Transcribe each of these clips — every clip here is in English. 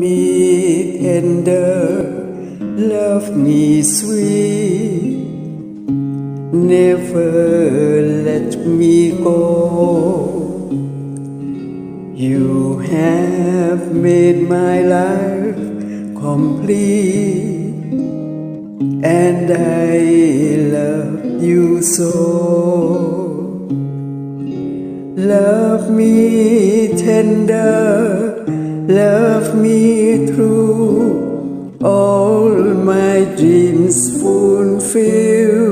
me tender, uh, love me sweet, never let me go. You have made my life complete, and I love you so. Love me tender, love me true, all my dreams fulfill.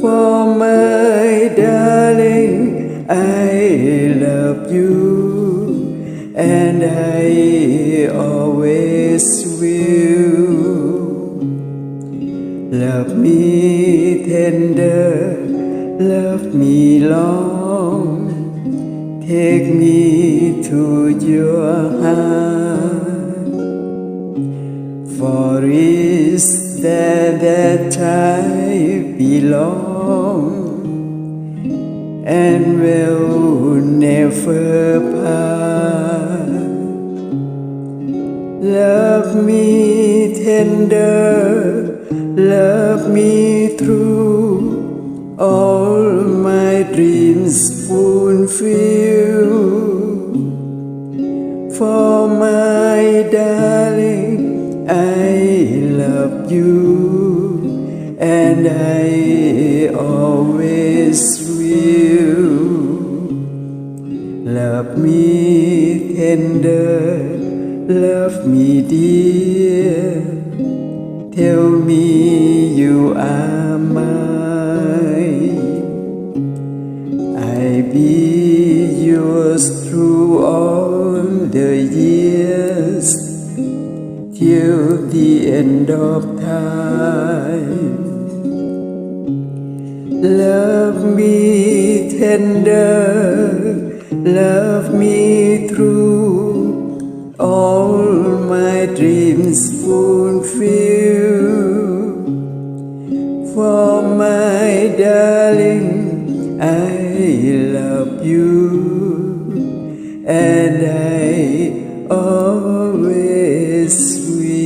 For my darling, I love you, and I always will. Love me tender, love me long, take me to your heart. For is there that I belong and will never part? Love me tender, love me true, all my dreams fulfill. For my darling, I love you, and I always will. Love me tender, love me dear. Tell me you are mine. Be yours through all the years till the end of time. Love me tender, love me through all my dreams fulfill. For my darling, I love you, and I always will.